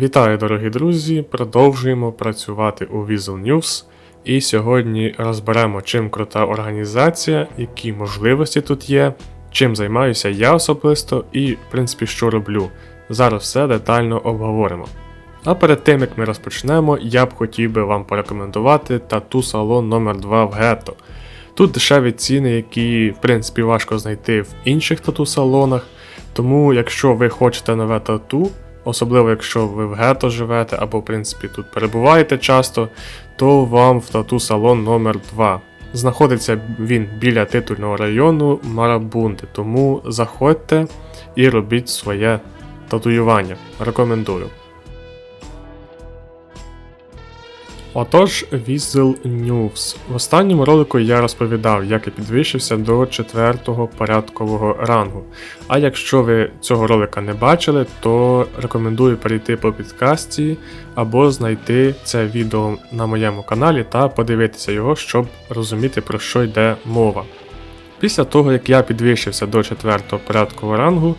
Вітаю, дорогі друзі! Продовжуємо працювати у Weasel News. І сьогодні розберемо, чим крута організація, які можливості тут є, чим займаюся я особисто і, в принципі, що роблю. Зараз все детально обговоримо. А перед тим як ми розпочнемо, я б хотів би вам порекомендувати тату салон номер 2 в Гетто. Тут дешеві ціни, які в принципі важко знайти в інших тату салонах. Тому, якщо ви хочете нове тату, особливо якщо ви в гетто живете або в принципі тут перебуваєте часто, то вам в тату салон номер 2 Знаходиться він біля титульного району Марабунди, тому заходьте і робіть своє татуювання. Рекомендую. Отож, Weasel News. В останньому ролику я розповідав, як я підвищився до четвертого порядкового рангу. А якщо ви цього ролика не бачили, то рекомендую перейти по підкасті або знайти це відео на моєму каналі та подивитися його, щоб розуміти про що йде мова. Після того, як я підвищився до четвертого порядкового рангу,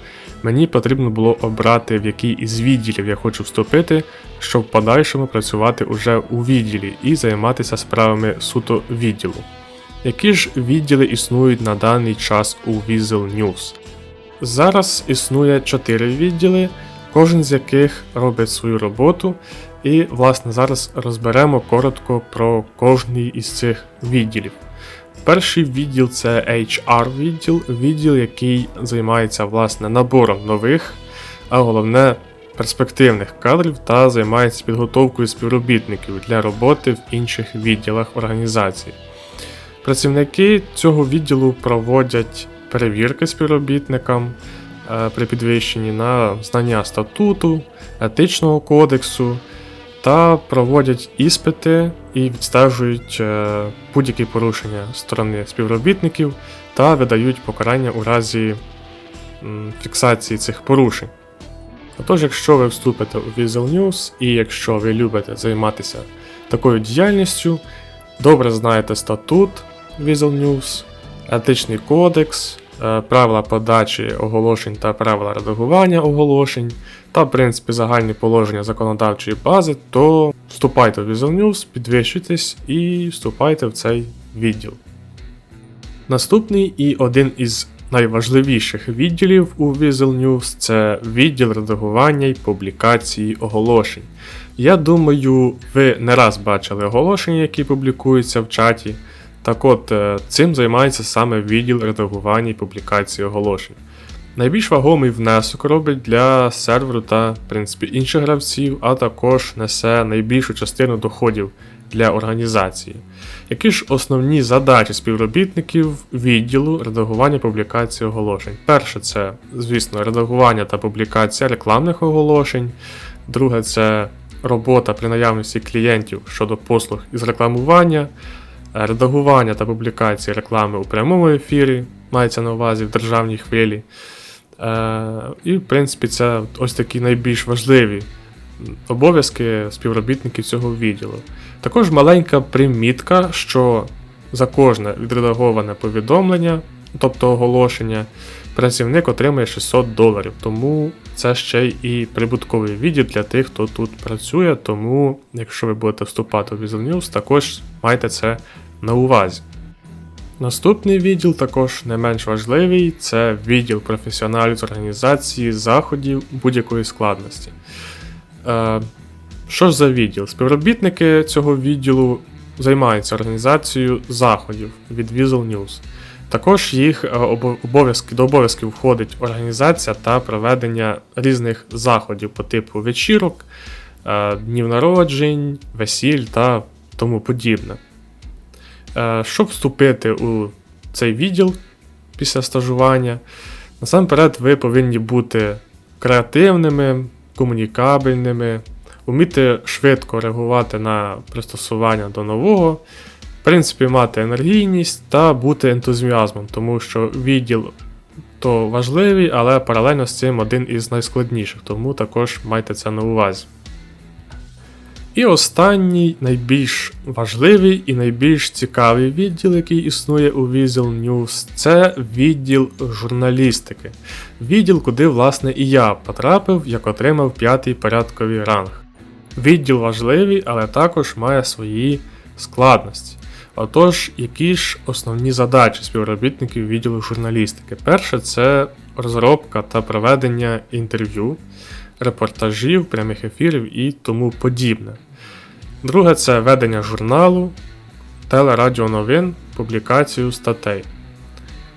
мені потрібно було обрати, в який із відділів я хочу вступити, щоб в подальшому працювати уже у відділі і займатися справами суто відділу. Які ж відділи існують на даний час у Weasel News? Зараз існує 4 відділи, кожен з яких робить свою роботу, і власне зараз розберемо коротко про кожний із цих відділів. Перший відділ це HR відділ, відділ, який займається власне набором нових, а головне перспективних кадрів та займається підготовкою співробітників для роботи в інших відділах організації. Працівники цього відділу проводять перевірки співробітникам е, при підвищенні на знання статуту, етичного кодексу та проводять іспити і відстежують е, будь-які порушення сторони співробітників та видають покарання у разі фіксації цих порушень. Отож, якщо ви вступите у Visual News і якщо ви любите займатися такою діяльністю, добре знаєте статут Visual News, етичний кодекс, правила подачі оголошень та правила редагування оголошень, та, в принципі, загальні положення законодавчої бази, то вступайте в Visual News, підвищуйтесь і вступайте в цей відділ. Наступний і один із найважливіших відділів у Visual News це відділ редагування і публікації оголошень. Я думаю, ви не раз бачили оголошення, які публікуються в чаті. Так от, е, цим займається саме відділ редагування і публікації оголошень. Найбільш вагомий внесок робить для серверу та в принципі, інших гравців, а також несе найбільшу частину доходів для організації. Які ж основні задачі співробітників відділу редагування публікації оголошень? Перше, це, звісно, редагування та публікація рекламних оголошень. Друге, це робота при наявності клієнтів щодо послуг із рекламування, редагування та публікації реклами у прямому ефірі, мається на увазі в державній хвилі. Е, і, в принципі, це ось такі найбільш важливі обов'язки співробітників цього відділу. Також маленька примітка, що за кожне відредаговане повідомлення, тобто оголошення, працівник отримує 600 доларів. Тому це ще і прибутковий відділ для тих, хто тут працює. Тому, якщо ви будете вступати в Visual News, також майте це на увазі. Наступний відділ також не менш важливий це відділ професіоналів з організації заходів будь-якої складності. Е, що ж за відділ? Співробітники цього відділу займаються організацією заходів від Visual News. Також їх е, обов'язки до обов'язків входить організація та проведення різних заходів по типу вечірок, е, днів народжень, весіль та тому подібне. Е, щоб вступити у цей відділ після стажування, насамперед ви повинні бути креативними, комунікабельними, вміти швидко реагувати на пристосування до нового, в принципі, мати енергійність та бути ентузіазмом, тому що відділ то важливий, але паралельно з цим один із найскладніших, тому також майте це на увазі. І останній, найбільш важливий і найбільш цікавий відділ, який існує у Visual News, це відділ журналістики. Відділ, куди, власне, і я потрапив, як отримав п'ятий порядковий ранг. Відділ важливий, але також має свої складності. Отож, які ж основні задачі співробітників відділу журналістики? Перше, це розробка та проведення інтерв'ю, репортажів, прямих ефірів і тому подібне. Друге це ведення журналу, телерадіоновин, публікацію статей.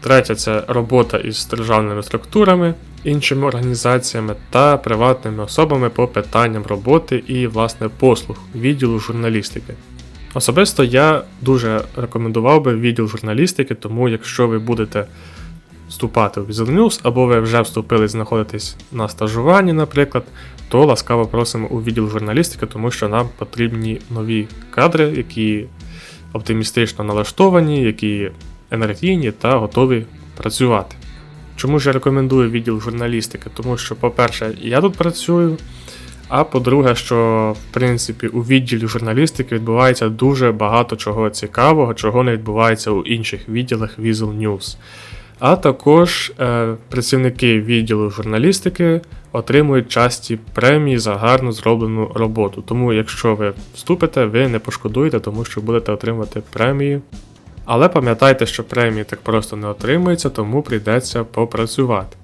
Третє це робота із державними структурами, іншими організаціями та приватними особами по питанням роботи і, власне, послуг відділу журналістики. Особисто я дуже рекомендував би відділ журналістики, тому якщо ви будете вступати у News, або ви вже вступили знаходитесь на стажуванні, наприклад, то ласкаво просимо у відділ журналістики, тому що нам потрібні нові кадри, які оптимістично налаштовані, які енергійні та готові працювати. Чому ж я рекомендую відділ журналістики? Тому що, по-перше, я тут працюю. А по-друге, що в принципі у відділі журналістики відбувається дуже багато чого цікавого, чого не відбувається у інших відділах Visual News. А також е, працівники відділу журналістики отримують часті премії за гарно зроблену роботу. Тому, якщо ви вступите, ви не пошкодуєте, тому що будете отримувати премії. Але пам'ятайте, що премії так просто не отримуються, тому прийдеться попрацювати.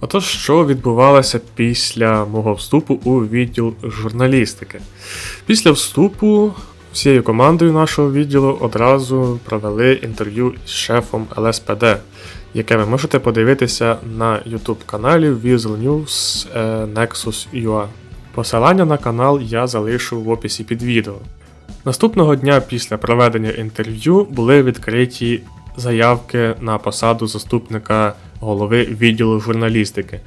Отож, що відбувалося після мого вступу у відділ журналістики? Після вступу всією командою нашого відділу одразу провели інтерв'ю з шефом ЛСПД, яке ви можете подивитися на YouTube каналі Visual News е, Nexus UA. Посилання на канал я залишу в описі під відео. Наступного дня після проведення інтерв'ю були відкриті заявки на посаду заступника голови відділу журналістики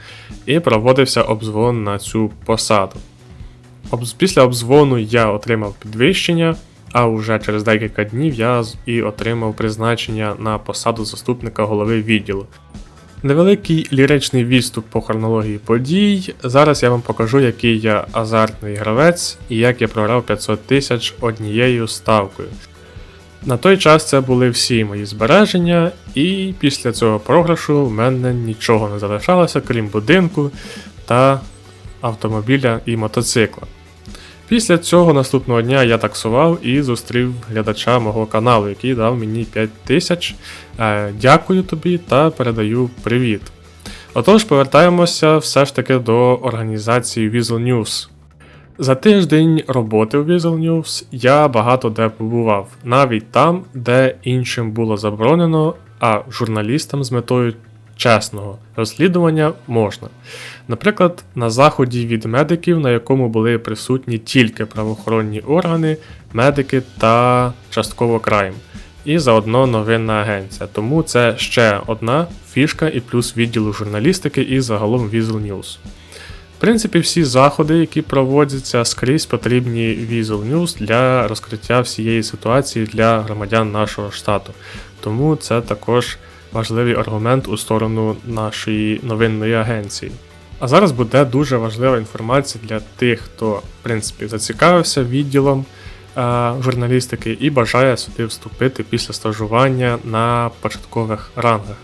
і проводився обзвон на цю посаду. Після обзвону я отримав підвищення, а вже через декілька днів я і отримав призначення на посаду заступника голови відділу. Невеликий ліричний відступ по хронології подій. Зараз я вам покажу, який я азартний гравець і як я програв 500 тисяч однією ставкою. На той час це були всі мої збереження, і після цього програшу в мене нічого не залишалося, крім будинку та автомобіля і мотоцикла. Після цього наступного дня я таксував і зустрів глядача мого каналу, який дав мені 5 тисяч. Е, дякую тобі та передаю привіт. Отож, повертаємося все ж таки до організації Visual News. За тиждень роботи у Visual News я багато де побував, навіть там, де іншим було заборонено, а журналістам з метою чесного розслідування можна. Наприклад, на заході від медиків, на якому були присутні тільки правоохоронні органи, медики та частково крайм. І заодно новинна агенція. Тому це ще одна фішка і плюс відділу журналістики і загалом Visual News. В принципі, всі заходи, які проводяться скрізь, потрібні Visual News для розкриття всієї ситуації для громадян нашого штату. Тому це також важливий аргумент у сторону нашої новинної агенції. А зараз буде дуже важлива інформація для тих, хто в принципі зацікавився відділом е, журналістики і бажає сюди вступити після стажування на початкових рангах.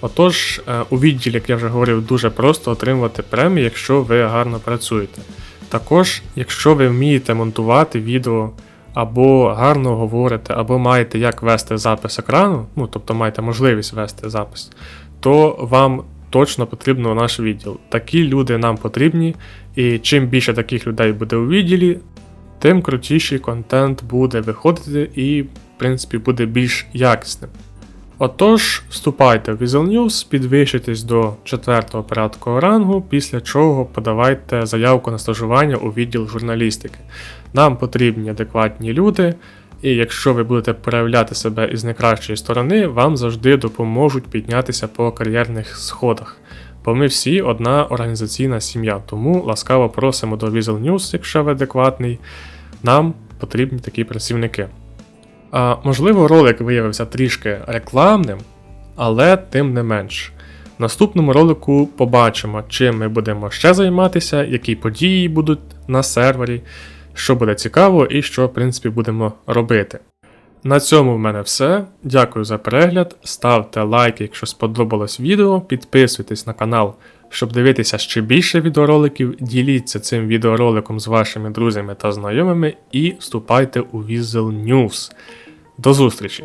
Отож, е, у відділі, як я вже говорив, дуже просто отримувати премію, якщо ви гарно працюєте. Також, якщо ви вмієте монтувати відео або гарно говорите, або маєте як вести запис екрану, ну тобто маєте можливість вести запис, то вам точно потрібно наш відділ. Такі люди нам потрібні, і чим більше таких людей буде у відділі, тим крутіший контент буде виходити і, в принципі, буде більш якісним. Отож, вступайте в Visual News, підвищитесь до 4 порядку рангу, після чого подавайте заявку на стажування у відділ журналістики. Нам потрібні адекватні люди, і якщо ви будете проявляти себе із найкращої сторони, вам завжди допоможуть піднятися по кар'єрних сходах. Бо ми всі одна організаційна сім'я, тому ласкаво просимо до Visual News, якщо ви адекватний, нам потрібні такі працівники. Можливо, ролик виявився трішки рекламним, але тим не менш. В наступному ролику побачимо, чим ми будемо ще займатися, які події будуть на сервері, що буде цікаво і що, в принципі, будемо робити. На цьому в мене все. Дякую за перегляд. Ставте лайки, якщо сподобалось відео, підписуйтесь на канал, щоб дивитися ще більше відеороликів. Діліться цим відеороликом з вашими друзями та знайомими і вступайте у Weasel News. До зустрічі!